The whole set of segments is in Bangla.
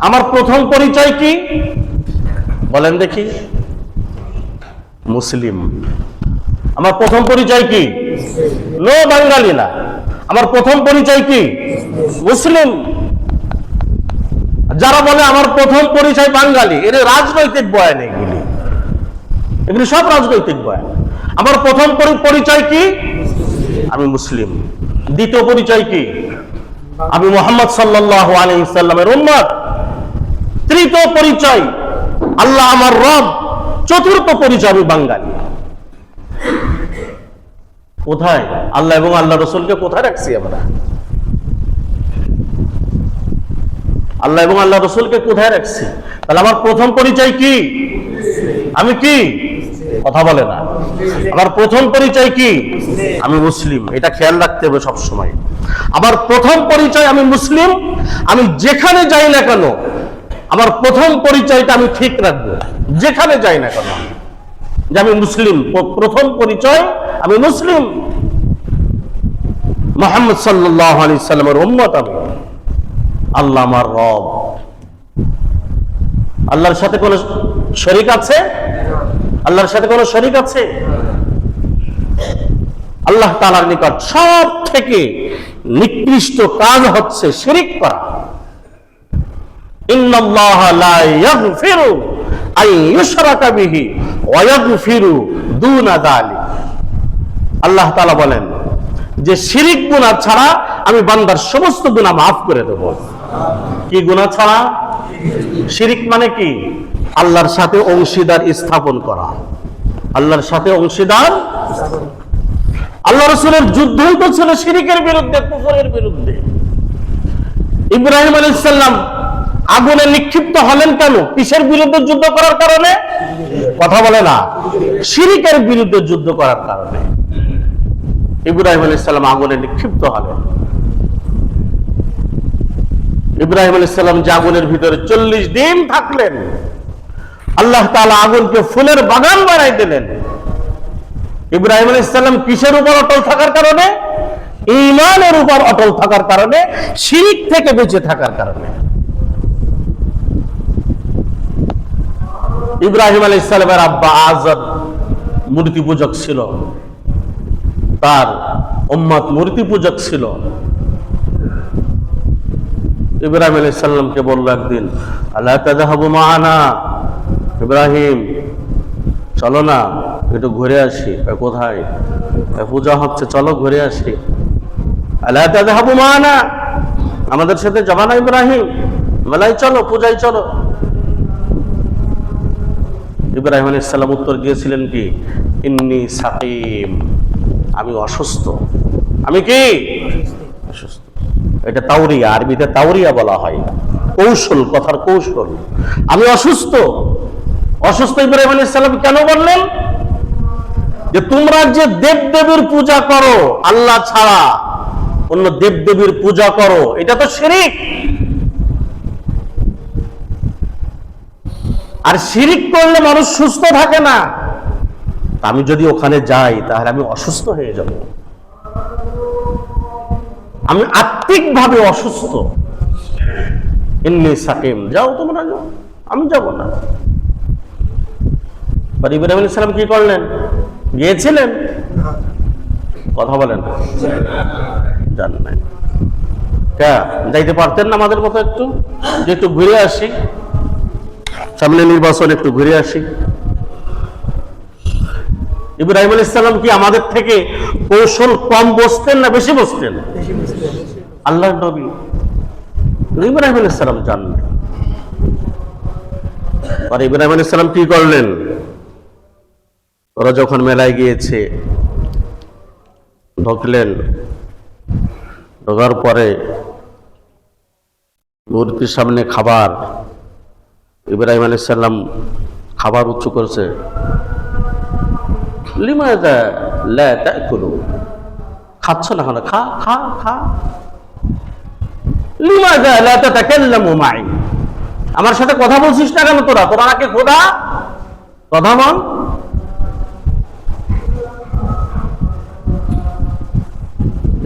আমার প্রথম পরিচয় কি? বলেন দেখি। মুসলিম। আমার প্রথম পরিচয় কি? নো বাঙালি না। আমার প্রথম পরিচয় কি? মুসলিম। যারা বলে আমার প্রথম পরিচয় বাঙালি এর রাজনৈতিক বয়ান এগুলি। এগুলি সব রাজনৈতিক বয়ান। আমার প্রথম পরিচয় কি? আমি মুসলিম। দ্বিতীয় পরিচয় কি? আমি মোহাম্মদ সাল্লাহ আলী ইসাল্লামের উম্মত। তৃতীয় পরিচয়। আল্লাহ আমার রব, চতুর্থ পরিচয় আমি বাঙালি। কোথায়? আল্লাহ এবং আল্লাহ রসুলকে কোথায় রাখছি আমরা? আল্লাহ এবং আল্লাহ রসুলকে কোথায় রাখছি? তাহলে আমার প্রথম পরিচয় কি? আমি কি? কথা বলে না। আমার প্রথম পরিচয় কি? আমি মুসলিম। এটা খেয়াল রাখতে হবে সবসময়। আমার প্রথম পরিচয় আমি মুসলিম। আমি যেখানে যাই না কেন আমার প্রথম পরিচয়টা আমি ঠিক রাখব। যেখানে যাই না কেন, যে আমি মুসলিম প্রথম পরিচয় আমি মুসলিম। মোহাম্মদ সাল্লাহ সাল্লামের উম্মত আমি। আল্লাহ আমার রব। আল্লাহর সাথে কোন শরিক আছে? আল্লাহর সাথে কোন শরিক আছে? আল্লাহ তালার নিকট সব থেকে নিকৃষ্ট কাজ হচ্ছে শিরিক করা। আল্লাহ বলেন, যে শিরিক গুনাহ ছাড়া আমি বান্দার সমস্ত গুনাহ মাফ করে দেব। কি গুনাহ ছাড়া? শিরিক মানে কি? আল্লাহর সাথে অংশীদার স্থাপন করা। আল্লাহর সাথে অংশীদার আল্লাহ রসুলের যুদ্ধই তো ছিল শিরিকের বিরুদ্ধে, কুফরের বিরুদ্ধে। ইব্রাহিম আলাইসাল্লাম আগুনে নিক্ষিপ্ত হলেন কেন? কিসের বিরুদ্ধে যুদ্ধ করার কারণে? কথা বলে না। শিরিকের বিরুদ্ধে যুদ্ধ করার কারণে। ইব্রাহিম আলাইসাল্লাম আগুনে নিক্ষিপ্ত হলেন। ইব্রাহিম আলাইসাল্লাম যে আগুনের ভিতরে চল্লিশ দিন থাকলেন, আল্লাহ তাআলা আগুনকে ফুলের বাগান বানাই দিলেন। ইব্রাহিম আলাইসাল্লাম কিসের উপর অটল থাকার কারণে? ইমানের উপর অটল থাকার কারণে, শিরিক থেকে বেঁচে থাকার কারণে। ইব্রাহিম আলী ইসলামের আব্বা আজাদ মূর্তি পূজক ছিল। তার উম্মত মূর্তি পূজক ছিল। ইব্রাহিম আলী সাল্লামকে বলল একদিন আল্লাহ তাজাহাবু মানা? ইব্রাহিম, চলো না, একটু ঘুরে আসি। কোথায়? পূজা হচ্ছে, চলো ঘুরে আসি। আল্লাহ তাজাহাবু মানা? আমাদের সাথে যাবা না ইব্রাহিম। মেলায় চলো, পূজায় চলো। ইব্রাহিম আলী ইসলাম উত্তর দিয়েছিলেন কি? ইন্নি সাকিম, আমি অসুস্থ। আমি কি? অসুস্থ। এটা তাওরিয়া, আরবিতে তাওরিয়া বলা হয়। কৌশল, কথার কৌশল। আমি অসুস্থ। অসুস্থ ইব্রাহিম আলী ইসলাম কেন বললেন? যে তোমরা যে দেব দেবীর পূজা করো, আল্লাহ ছাড়া অন্য দেব দেবীর পূজা করো, এটা তো শিরিক। আর শিরিক করলে মানুষ সুস্থ থাকে না। আমি যদি ওখানে যাই, তাহলে আমি অসুস্থ হয়ে যাব। আমি আত্মিকভাবে অসুস্থ। সাকিম, যাও তোমরা, যাও। আমি যাব না। ইব্রাহিম আলাইহিস সালাম কি করলেন? গিয়েছিলেন? কথা বলেন। জান নাই। যাইতে পারতেন না আমাদের মতো একটু? যে একটু ঘুরে আসি। সামনে নির্বাচন একটু ঘুরে আসি। ইব্রাহিম আলী ইসলাম কি আমাদের থেকে কৌশল কম বসতেন না বেশি বসতেন? আল্লাহ নবী ইব্রাহিম আলী ইসলাম জানলেন আর ইব্রাহিম আলী ইসলাম কি করলেন? ওরা যখন মেলায় গিয়েছে ঢুকলেন ঢোকার পরে মূর্তির সামনে খাবার ইব্রাহিম আলী সাল্লাম খাবার উঁচু করছে। খাচ্ছ না খা খা খা। আমার সাথে কথা বলছিস না কেন তোরা? তোরা খোদা? কথা বল।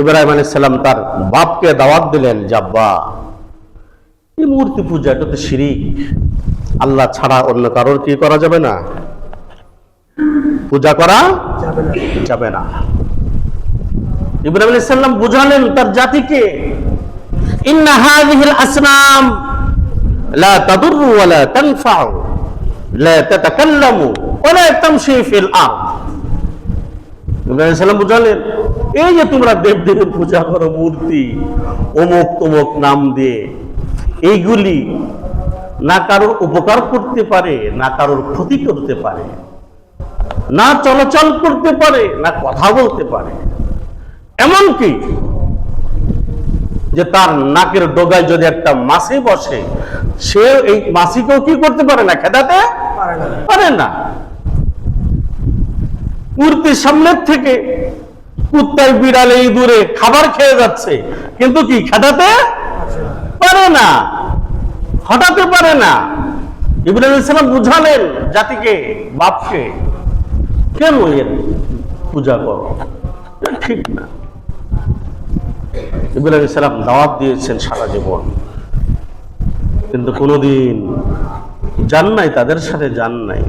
ইব্রাহিম তার বাপকে দাওয়াত দিলেন যে আব্বা এই মূর্তি পূজা, এটা তো শিরিক। আল্লাহ ছাড়া অন্য কারোর কি করা যাবে না? পূজা করা যাবে না। ইব্রাহিম আলাইহিস সালাম বুঝালেন, তার জাতিকে আসনাম এই যে তোমরা পূজা করো, মূর্তি অমুক তমুক নাম দিয়ে, এইগুলি না কারোর উপকার করতে পারে না কারোর ক্ষতি করতে পারে না চলাচল করতে পারে না কথা বলতে পারে। এমনকি যে তার নাকের ডোগায় যদি একটা মাছি বসে সে এই মাছিকেও কি করতে পারে না খেদাতে? পারে না। মূর্তির সামনের থেকে কুত্তায় বিড়ালে ইঁদুরে খাবার খেয়ে যাচ্ছে কিন্তু কি খেদাতে? পারে না। হটাতে পারে না। ইব্রাহিম ইসলাম বুঝালেন জাতিকে, বাপকে, কেন পূজা করো? ঠিক না। ইব্রাহিম ইসলাম দাওয়াত দিয়েছেন সারা জীবন। কিন্তু কোনোদিন যান নাই, তাদের সাথে যান নাই।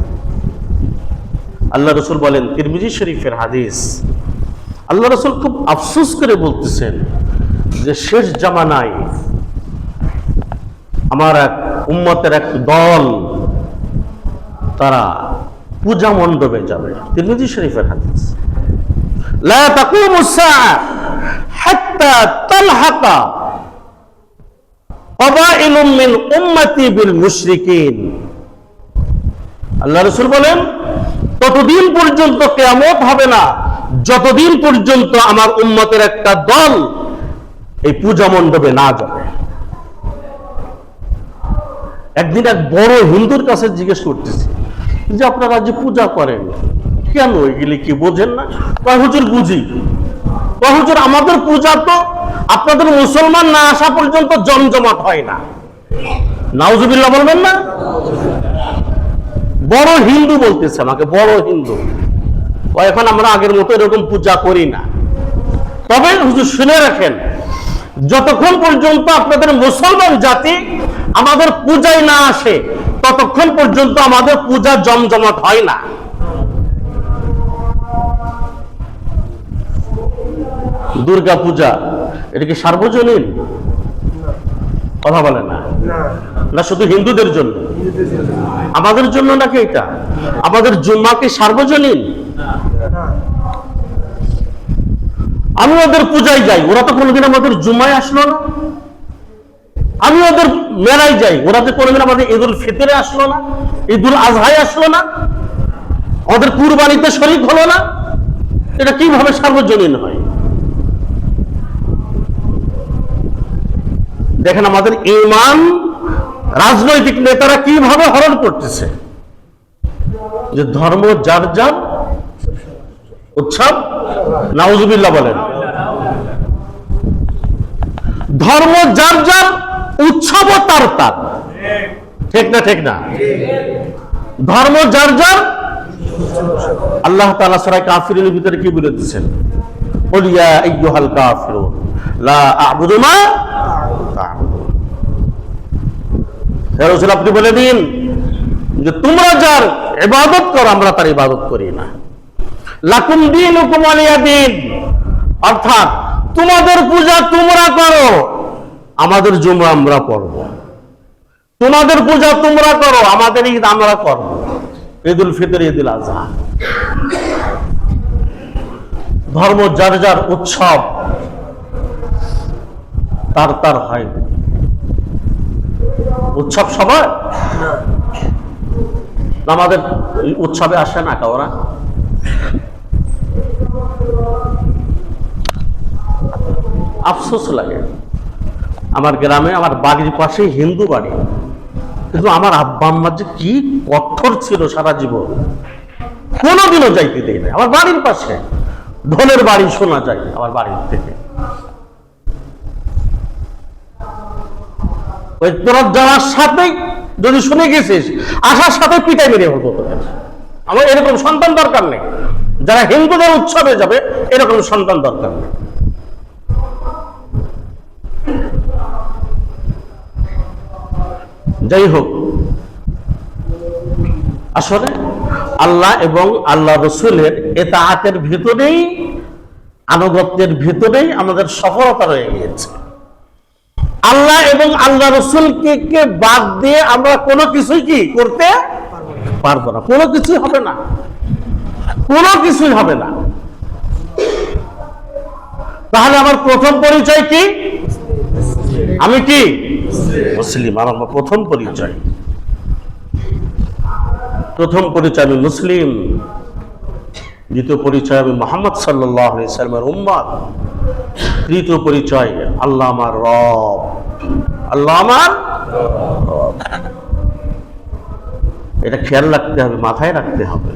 আল্লাহ রসুল বলেন, তিরমিজি শরীফের হাদিস, আল্লাহ রসুল খুব আফসোস করে বলতেছেন যে শেষ জামানায় আমার এক উম্মতের এক দল তারা পূজা মণ্ডপে যাবে তিরমিজি শরীফের হাদিস لا تقوم الساعة حتى تلحق قبائل من أمتي بالمشركين আল্লাহ রসুল বলেন ততদিন পর্যন্ত কেয়ামত হবে না যতদিন পর্যন্ত আমার উম্মতের একটা দল এই পূজা মণ্ডপে না যাবে একদিন এক বড় হিন্দুর কাছে জিজ্ঞেস করতেছি, যে আপনারা যে পূজা করেন, কেন এগুলি কি বোঝেন না? হুজুর, বুঝি। হুজুর, আমাদের পূজা তো আপনাদের মুসলমান না আসা পর্যন্ত জমজমাট হয় না। নাউজুবিল্লাহ বলবেন না? বড় হিন্দু বলতেছে আমাকে, বড় হিন্দু। এখন আমরা আগের মতো এরকম পূজা করি না। তবে হুজুর, শুনে রাখেন যতক্ষণ পর্যন্ত আপনাদের মুসলমান জাতি আমাদের পূজায় না আসে, ততক্ষণ পর্যন্ত আমাদের পূজা জমজমাট হয় না। দুর্গা পূজা, এটা কি সার্বজনীন? কথা বলে না। না, শুধু হিন্দুদের জন্য? আমাদের জন্য নাকি এটা? আমাদের জুম্মা কি সার্বজনীন? আমি ওদের পূজায় যাই, ওরা তো কোনোদিন আমাদের জুম্মায় আসলো না। আমি ওদের মেলায় যাই, ওরা তো কোনোদিন আমাদের ঈদুল ফিতরে আসলো না, ঈদুল আজহায় আসলো না ওদের কুরবানিতে শরিক হলো না। এটা কীভাবে সার্বজনীন হয়? দেখেন আমাদের ইমান রাজনৈতিক নেতারা কীভাবে হরণ করতেছে? যে ধর্ম, যার যার, উৎসব নাউজুবিল্লা বলেন। ধর্ম যার যার, উৎসব তার তার। ঠিক না ঠিক না? ধর্ম যার যার, আল্লাহ তালা সরাই ভিতরে কি বলে দিচ্ছেন বলিয়া কাফির আপনি বলে দিন যে তোমরা যার ইবাদত কর, আমরা তার ইবাদত করি না। লাকুম দিন দিন। অর্থাৎ তোমাদের পূজা তোমরা করো, আমাদের জুমা আমরা করব। তোমাদের পূজা তোমরা করো, আমাদের ঈদ আমরা করব। ঈদুল ফিতর, ঈদুল আজহা ধর্ম যার যার উৎসব, তার তার হয়। উৎসব সবার? আমাদের উৎসবে আসে না ওরা আফসোস লাগে। আমার গ্রামে, আমার বাড়ির পাশে হিন্দু বাড়ি। কিন্তু আমার আব্বা আম্মার যে কি কঠোর ছিল সারা জীবন। কোনোদিনও যাইতে দেয় না আমার বাড়ির পাশে। ঢোলের বাড়ি শোনা যায় আমার বাড়ির থেকে। ওই তোরা যাওয়ার সাথেই যদি শুনে গেছিস, আসার সাথে পিটাই মেরে তোদের। আমার এরকম সন্তান দরকার নেই। যারা হিন্দুদের উৎসবে যাবে, এরকম সন্তান দরকার নেই। যাই হোক, আসলে আল্লাহ এবং আল্লাহ রসুলের এতাহাতের ভিতরেই, আনুগত্যের ভিতরেই আমাদের সফলতা রয়ে গিয়েছে। আল্লাহ এবং আল্লাহ রসুলকে কে বাদ দিয়ে আমরা কোনো কিছুই কি করতে পারব না। কোনো কিছুই হবে না। কোনো কিছুই হবে না। তাহলে আমার প্রথম পরিচয় কি? আমি কি? মুসলিম, আমার প্রথম পরিচয়। প্রথম পরিচয় আমি মুসলিম। দ্বিতীয় পরিচয় আমি মোহাম্মদ সাল্লামের উম্মাদ তৃতীয় পরিচয়, আল্লাহ আমার রব। আল্লাহ আমার এটা খেয়াল রাখতে হবে, মাথায় রাখতে হবে।